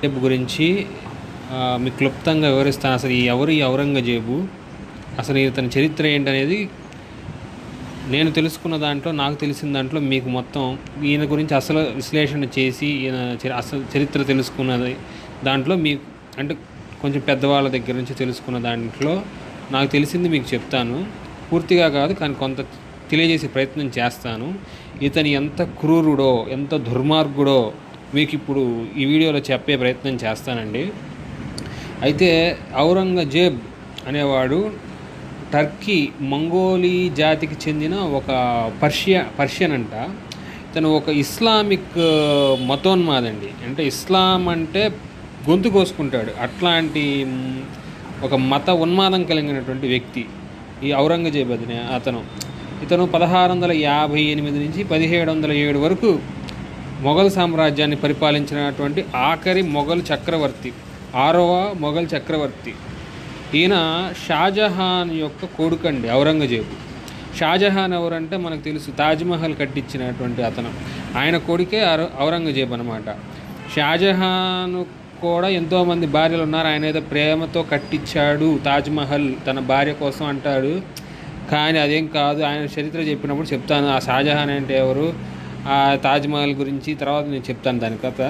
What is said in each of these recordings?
ఔరంగజేబు గురించి మీకు క్లుప్తంగా వివరిస్తాను. అసలు ఈ ఎవరు ఈ ఔరంగజేబు? అసలు ఇతని చరిత్ర ఏంటనేది నేను తెలుసుకున్న దాంట్లో నాకు తెలిసిన దాంట్లో మీకు మొత్తం ఈయన గురించి అసలు విశ్లేషణ చేసి ఈయన అసలు చరిత్ర తెలుసుకున్నది దాంట్లో మీకు అంటే కొంచెం పెద్దవాళ్ళ దగ్గర నుంచి తెలుసుకున్న దాంట్లో నాకు తెలిసింది మీకు చెప్తాను. పూర్తిగా కాదు కానీ కొంత తెలియజేసే ప్రయత్నం చేస్తాను. ఇతని ఎంత క్రూరుడో ఎంత దుర్మార్గుడో మీకు ఇప్పుడు ఈ వీడియోలో చెప్పే ప్రయత్నం చేస్తానండి. అయితే ఔరంగజేబ్ అనేవాడు టర్కీ మంగోలీ జాతికి చెందిన ఒక పర్షియా పర్షియన్ అంట ఇతను ఒక ఇస్లామిక్ మతోన్మాదండి. అంటే ఇస్లాం అంటే గొంతు కోసుకుంటాడు. అట్లాంటి ఒక మత ఉన్మాదం కలిగినటువంటి వ్యక్తి ఈ ఔరంగజేబ్ అతను. ఇతను పదహారు వందల యాభై ఎనిమిది నుంచి పదిహేడు వందల ఏడు వరకు మొఘల్ సామ్రాజ్యాన్ని పరిపాలించినటువంటి ఆఖరి మొఘల్ చక్రవర్తి ఆరవ మొఘల్ చక్రవర్తి. ఈయన షాజహాన్ యొక్క కొడుకండి ఔరంగజేబు. షాజహాన్ ఎవరంటే మనకు తెలుసు తాజ్మహల్ కట్టించినటువంటి అతను. ఆయన కొడుకే ఔరంగజేబు అనమాట షాజహాన్ కూడా ఎంతోమంది భార్యలు ఉన్నారు ఆయన ఏదో ప్రేమతో కట్టించాడు తాజ్మహల్ తన భార్య కోసం అంటాడు. కానీ అదేం కాదు ఆయన చరిత్ర చెప్పినప్పుడు చెప్తాను ఆ షాజహాన్ అంటే ఎవరు? ఆ తాజ్మహల్ గురించి తర్వాత నేను చెప్తాను దాని కథ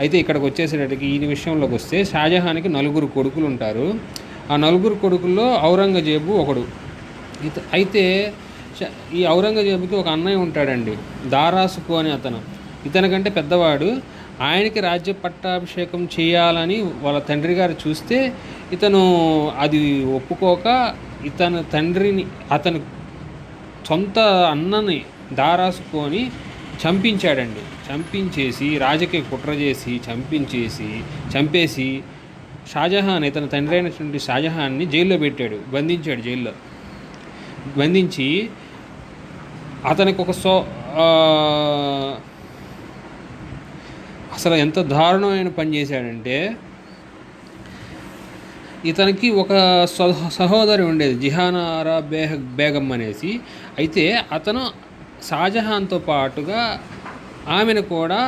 అయితే ఇక్కడికి వచ్చేసేటట్టుకి ఈ విషయంలోకి వస్తే షాజహాన్కి నలుగురు కొడుకులు ఉంటారు. ఆ నలుగురు కొడుకుల్లో ఔరంగజేబు ఒకడు. ఇత అయితే ఈ ఔరంగజేబుకి ఒక అన్నయ్య ఉంటాడండి. దారాసుకు అని అతను. ఇతనికంటే పెద్దవాడు. ఆయనకి రాజ్య పట్టాభిషేకం చేయాలని వాళ్ళ తండ్రి గారు చూస్తే ఇతను అది ఒప్పుకోక ఇతని తండ్రిని అతను సొంత అన్నని దారాసుకొని చంపించాడండి. చంపించేసి రాజకీయ కుట్ర చేసి చంపించేసి చంపేసి షాజహాన్ ఇతని తండ్రి అయినటువంటి షాజహాన్ని జైల్లో పెట్టాడు బంధించాడు జైల్లో. బంధించి అతనికి ఒక సో అసలు ఎంత దారుణమైన పని చేశాడంటే ఇతనికి ఒక సహోదరి ఉండేది జిహానారా బేహ బేగం అనేసి. అయితే అతను షాజహాన్తో పాటుగా ఆమెను కూడా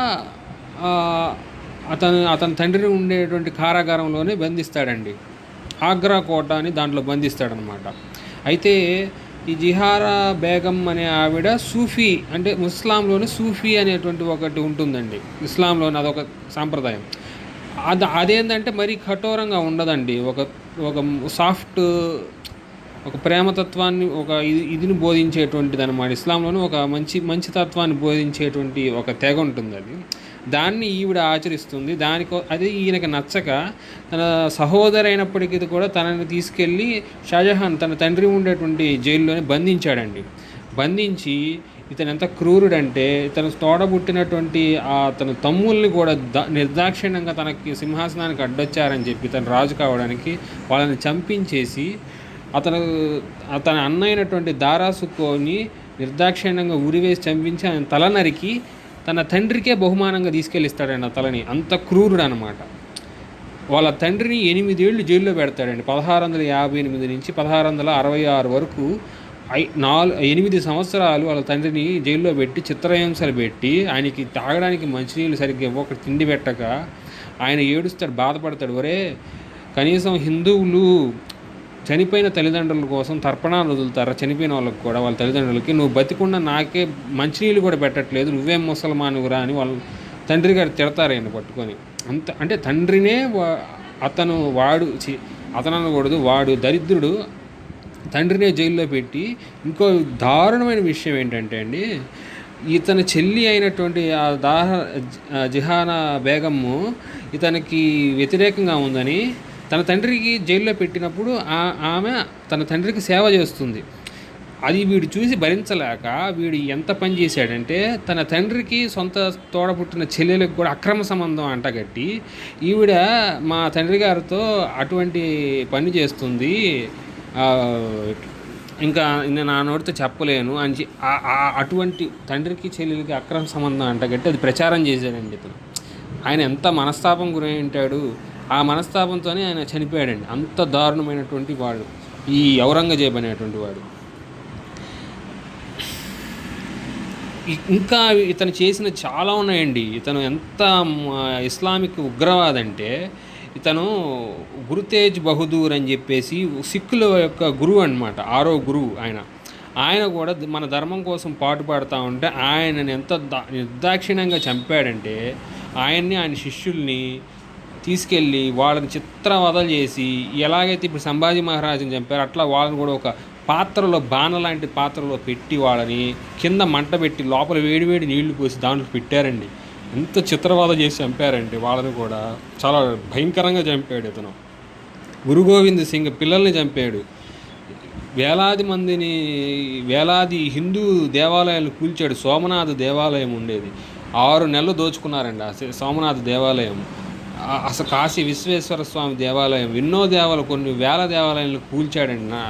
అతను అతని తండ్రి ఉండేటువంటి కారాగారంలోనే బంధిస్తాడండి. ఆగ్రా కోట అని దాంట్లో బంధిస్తాడనమాట. అయితే ఈ జిహారా బేగం అనే ఆవిడ సూఫీ అంటే ముస్లాంలోని సూఫీ అనేటువంటి ఒకటి ఉంటుందండి. ఇస్లాంలోని అదొక సాంప్రదాయం. అది అదేంటంటే మరీ కఠోరంగా ఉండదండి. ఒక ఒక సాఫ్ట్ ఒక ప్రేమతత్వాన్ని ఒక ఇది ఇదిని బోధించేటువంటిది అనమాట ఇస్లాంలోనూ ఒక మంచి మంచి తత్వాన్ని బోధించేటువంటి ఒక తెగ ఉంటుంది అది దాన్ని ఈవిడ ఆచరిస్తుంది. దానికో అది ఈయనకి నచ్చక తన సహోదరి అయినప్పటికీ కూడా తనని తీసుకెళ్ళి షాజహాన్ తన తండ్రి ఉండేటువంటి జైల్లోనే బంధించాడండి. బంధించి ఇతను ఎంత క్రూరుడంటే ఇతను తోడబుట్టినటువంటి ఆ తన తమ్ముల్ని కూడా ద నిర్దాక్షిణ్యంగా తనకి సింహాసనానికి అడ్డొచ్చారని చెప్పి తను రాజు కావడానికి వాళ్ళని చంపించేసి అతను అతని అన్న అయినటువంటి దారాసుకొని నిర్దాక్షిణ్యంగా ఉరివేసి చంపించి ఆయన తల నరికి తన తండ్రికే బహుమానంగా తీసుకెళ్ళిస్తాడండి ఆ తలని. అంత క్రూరుడు అనమాట వాళ్ళ తండ్రిని ఎనిమిదేళ్ళు జైల్లో పెడతాడండి. పదహారు వందల యాభై ఎనిమిది నుంచి పదహారు వందల అరవై ఆరు వరకు ఐ నాలుగు ఎనిమిది సంవత్సరాలు వాళ్ళ తండ్రిని జైల్లో పెట్టి చిత్రహింసలు పెట్టి ఆయనకి తాగడానికి మంచినీళ్ళు సరిగ్గా ఇవ్వక తిండి పెట్టక ఆయన ఏడుస్తాడు బాధపడతాడు. ఒరే కనీసం హిందువులు చనిపోయిన తల్లిదండ్రుల కోసం తర్పణాలు వదులుతారా? చనిపోయిన వాళ్ళకి కూడా వాళ్ళ తల్లిదండ్రులకి నువ్వు బతికున్న నాకే మంచినీళ్ళు కూడా పెట్టట్లేదు నువ్వేం ముసల్మానువురా? అని వాళ్ళ తండ్రి గారు తిడతారు ఆయన పట్టుకొని. అంత అంటే తండ్రినే వా- అతను వాడు చి అతను అనకూడదు వాడు దరిద్రుడు తండ్రినే జైల్లో పెట్టి ఇంకో దారుణమైన విషయం ఏంటంటే అండి ఇతని చెల్లి అయినటువంటి ఆ దాహ జిహానా బేగమ్ము ఇతనికి వ్యతిరేకంగా ఉందని తన తండ్రికి జైల్లో పెట్టినప్పుడు ఆ- ఆమె తన తండ్రికి సేవ చేస్తుంది. అది వీడు చూసి భరించలేక వీడు ఎంత పని చేశాడంటే తన తండ్రికి సొంత తోడబుట్టిన చెల్లెలకు కూడా అక్రమ సంబంధం అంటగట్టి ఈవిడ మా తండ్రి గారితో అటువంటి పని చేస్తుంది. ఇంకా నేను నా నోటితో చెప్పలేను అని అటువంటి తండ్రికి చెల్లెలకి అక్రమ సంబంధం అంటగట్టి అది ప్రచారం చేశాడండి ఇతను ఆయన ఎంత మనస్తాపం గురై ఉంటాడు ఆ మనస్తాపంతోనే ఆయన చనిపోయాడండి. అంత దారుణమైనటువంటి వాడు. ఈ ఔరంగజేబ్ అనేటువంటి వాడు. ఇంకా ఇతను చేసిన చాలా ఉన్నాయండి. ఇతను ఎంత ఇస్లామిక్ ఉగ్రవాదంటే ఇతను గురుతేజ్ బహదూర్ అని చెప్పేసి సిక్కుల యొక్క గురువు అన్నమాట. ఆరో గురువు ఆయన. ఆయన కూడా మన ధర్మం కోసం పాటు పాడుతూ ఉంటే ఆయనని ఎంత దా- నిర్దాక్షిణ్యంగా చంపాడంటే ఆయన్ని ఆయన శిష్యుల్ని తీసుకెళ్ళి వాళ్ళని చిత్రవదలు చేసి ఎలాగైతే ఇప్పుడు సంభాజీ మహారాజుని చంపారు అట్లా వాళ్ళని కూడా ఒక పాత్రలో బాణ లాంటి పాత్రలో పెట్టి వాళ్ళని కింద మంట పెట్టి లోపల వేడివేడి నీళ్ళు పోసి దాంట్లో పెట్టారండి. ఎంత చిత్రవాద చేసి చంపారండి వాళ్ళని కూడా. చాలా భయంకరంగా చంపాడు ఇతను. గురు గోవింద్ సింగ్ పిల్లల్ని చంపాడు. వేలాది మందిని వేలాది హిందూ దేవాలయాలు కూల్చాడు. సోమనాథ దేవాలయం ఉండేది. ఆరు నెలలు దోచుకున్నారండి ఆ సోమనాథ దేవాలయం. అసలు కాశీ విశ్వేశ్వర స్వామి దేవాలయం ఎన్నో దేవాలయాలు కొన్ని వేల దేవాలయాలను కూల్చాడండి నా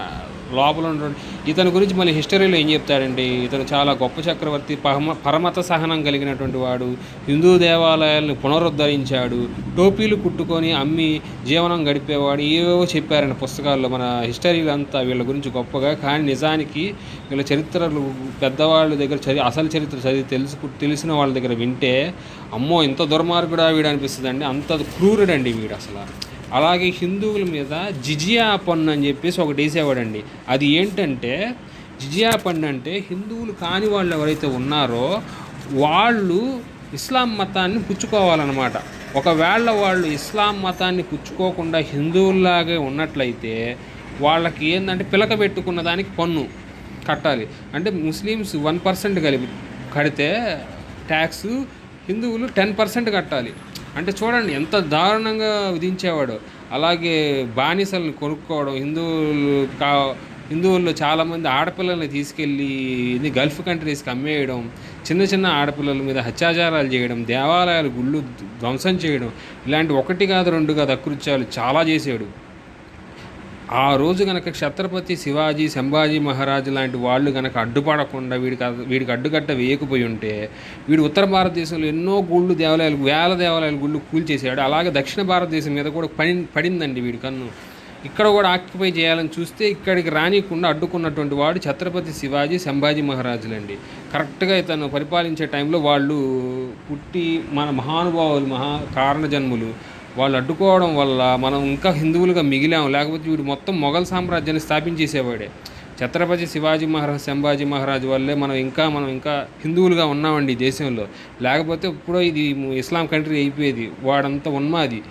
లోపల ఉన్నటువంటి ఇతని గురించి మళ్ళీ హిస్టరీలో ఏం చెప్తాడండి? ఇతను చాలా గొప్ప చక్రవర్తి పరమ పరమత సహనం కలిగినటువంటి వాడు. హిందూ దేవాలయాలను పునరుద్ధరించాడు. టోపీలు కుట్టుకొని అమ్మి జీవనం గడిపేవాడు. ఏవేవో చెప్పారండి పుస్తకాల్లో మన హిస్టరీలు అంతా వీళ్ళ గురించి గొప్పగా. కానీ నిజానికి వీళ్ళ చరిత్రలు పెద్దవాళ్ళ దగ్గర చదివి అసలు చరిత్ర చదివి తెలుసు తెలిసిన వాళ్ళ దగ్గర వింటే అమ్మో ఇంత దుర్మార్గుడా వీడు అనిపిస్తుందండి. అంత క్రూరుడండి వీడు అసలు. అలాగే హిందువుల మీద జిజియా పన్ను అని చెప్పేసి ఒకటి వేసేవాడండి అది ఏంటంటే జిజియా పన్ను అంటే హిందువులు కాని వాళ్ళు ఎవరైతే ఉన్నారో వాళ్ళు ఇస్లాం మతాన్ని పుచ్చుకోవాలన్నమాట. ఒకవేళ వాళ్ళు ఇస్లాం మతాన్ని పుచ్చుకోకుండా హిందువుల్లాగే ఉన్నట్లయితే వాళ్ళకి ఏంటంటే పిలక పెట్టుకున్న దానికి పన్ను కట్టాలి. అంటే ముస్లిమ్స్ వన్ పర్సెంట్ కలిపి కడితే ట్యాక్స్ హిందువులు టెన్ పర్సెంట్ కట్టాలి. అంటే చూడండి ఎంత దారుణంగా విధించేవాడు. అలాగే బానిసలను కొనుక్కోవడం హిందువులు కా హిందువుల్లో చాలామంది ఆడపిల్లల్ని తీసుకెళ్ళి ఇది గల్ఫ్ కంట్రీస్కి అమ్మేయడం చిన్న చిన్న ఆడపిల్లల మీద హత్యాచారాలు చేయడం దేవాలయాలు గుళ్ళు ధ్వంసం చేయడం ఇలాంటి ఒకటి కాదు రెండు కాదు అకృత్యాలు చాలా చేసాడు ఆ రోజు గనక ఛత్రపతి శివాజీ సంభాజీ మహారాజు లాంటి వాళ్ళు గనక అడ్డుపడకుండా వీడికి వీడికి అడ్డుకట్ట వేయకపోయి ఉంటే వీడు ఉత్తర భారతదేశంలో ఎన్నో గుళ్ళు దేవాలయాలు వేల దేవాలయాలు గుళ్ళు కూల్చేసాడు. అలాగే దక్షిణ భారతదేశం మీద కూడా పడి పడిందండి వీడి కన్ను. ఇక్కడ కూడా ఆక్యుపై చేయాలని చూస్తే ఇక్కడికి రానియకుండా అడ్డుకున్నటువంటి వాడు ఛత్రపతి శివాజీ సంభాజీ మహారాజులండి. కరెక్ట్గా ఇతను పరిపాలించే టైంలో వాళ్ళు పుట్టి మన మహానుభావులు మహా కారణ జన్ములు వాళ్ళు అడ్డుకోవడం వల్ల మనం ఇంకా హిందువులుగా మిగిలాం. లేకపోతే వీడు మొత్తం మొఘల్ సామ్రాజ్యాన్ని స్థాపించేసేవాడే. ఛత్రపతి శివాజీ మహారాజ్ సంభాజీ మహారాజ్ వల్లే మనం ఇంకా మనం ఇంకా హిందువులుగా ఉన్నామండి ఈ దేశంలో. లేకపోతే ఇప్పుడో ఇది ఇస్లాం కంట్రీ అయిపోయేది. వాడంతా ఉన్మాది.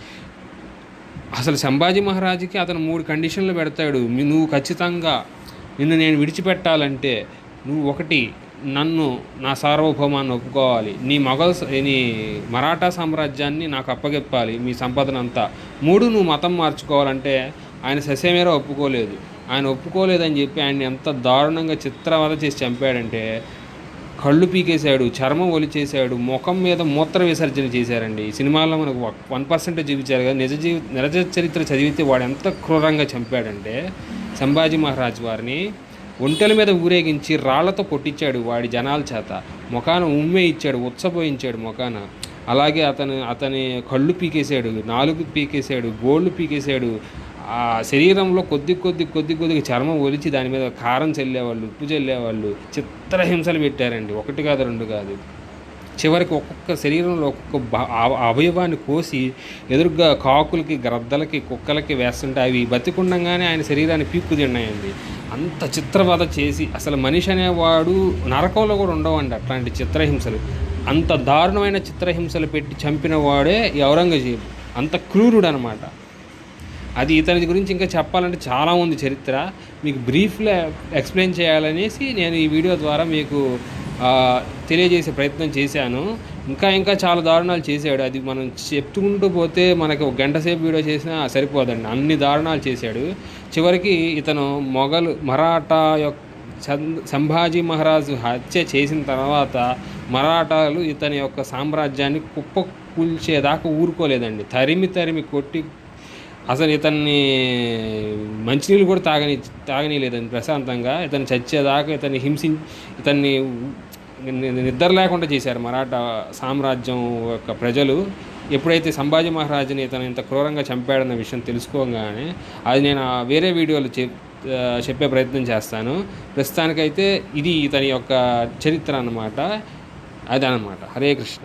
అసలు సంభాజీ మహారాజుకి అతను మూడు కండిషన్లు పెడతాడు. నువ్వు ఖచ్చితంగా నిన్ను నేను విడిచిపెట్టాలంటే నువ్వు ఒకటి నన్ను నా సార్వభౌమాన్ని ఒప్పుకోవాలి. నీ మొఘల్ నీ మరాఠా సామ్రాజ్యాన్ని నాకు అప్పగెప్పాలి మీ సంపదనంతా. మూడు నువ్వు మతం మార్చుకోవాలంటే ఆయన ససేమేరా ఒప్పుకోలేదు. ఆయన ఒప్పుకోలేదని చెప్పి ఆయన్ని ఎంత దారుణంగా చిత్రవద చేసి చంపాడంటే కళ్ళు పీకేశాడు చర్మం ఒలిచేశాడు ముఖం మీద మూత్ర విసర్జన చేశారండి. ఈ సినిమాలో మనకు వన్ పర్సెంట్ చూపించారు కదా నిజ జీవి నిజ చరిత్ర చదివితే వాడు ఎంత క్రూరంగా చంపాడంటే సంభాజీ మహారాజ్ వారిని ఒంటెల మీద ఊరేగించి రాళ్ళతో కొట్టించాడు వాడి జనాల చేత. ముఖాన ఉమ్మే ఇచ్చాడు ఉత్సపోయించాడు ముఖాన. అలాగే అతను అతని కళ్ళు పీకేశాడు నాలుగు పీకేశాడు గోళ్ళు పీకేశాడు. ఆ శరీరంలో కొద్ది కొద్ది కొద్ది కొద్దిగా చర్మం ఒలిచి దాని మీద కారం చల్లేవాళ్ళు ఉప్పు చల్లేవాళ్ళు చిత్రహింసలు పెట్టారండి. ఒకటి కాదు రెండు కాదు. చివరికి ఒక్కొక్క శరీరంలో ఒక్కొక్క భా- అవయవాన్ని కోసి ఎదురుగా కాకులకి గ్రద్దలకి కుక్కలకి వేస్తుంటే అవి బతికుండగానే ఆయన శరీరాన్ని పీక్కు తిన్నాయండి. అంత చిత్రవధ చేసి అసలు మనిషి అనేవాడు నరకంలో కూడా ఉండవండి అట్లాంటి చిత్రహింసలు. అంత దారుణమైన చిత్రహింసలు పెట్టి చంపిన వాడే ఈ ఔరంగజేబు. అంత క్రూరుడు అనమాట అది ఇతని గురించి ఇంకా చెప్పాలంటే చాలా ఉంది చరిత్ర. మీకు బ్రీఫ్లో ఎక్స్ప్లెయిన్ చేయాలనేసి నేను ఈ వీడియో ద్వారా మీకు తెలియజేసే ప్రయత్నం చేశాను. ఇంకా ఇంకా చాలా దారుణాలు చేశాడు. అది మనం చెప్తుకుంటూ పోతే మనకి ఒక గంట సేపు వీడియో చేసినా సరిపోదండి. అన్ని దారుణాలు చేశాడు. చివరికి ఇతను మొఘలు మరాఠా యొక్క సంభాజీ మహారాజు హత్య చేసిన తర్వాత మరాఠాలు ఇతని యొక్క సామ్రాజ్యాన్ని కుప్ప కూల్చేదాకా ఊరుకోలేదండి. తరిమి తరిమి కొట్టి అసలు ఇతన్ని మంచినీళ్ళు కూడా తాగని తాగనీయలేదండి ప్రశాంతంగా. ఇతను చచ్చేదాకా ఇతన్ని హింసి ఇతన్ని నిద్ర లేకుండా చేశారు మరాఠా సామ్రాజ్యం యొక్క ప్రజలు. ఎప్పుడైతే సంభాజీ మహారాజుని ఇతను ఇంత క్రూరంగా చంపాడన్న విషయం తెలుసుకోగానే అది నేను వేరే వీడియోలో చెప్ చెప్పే ప్రయత్నం చేస్తాను. ప్రస్తుతానికైతే ఇది ఇతని యొక్క చరిత్ర అన్నమాట. అదనమాట హరే కృష్ణ.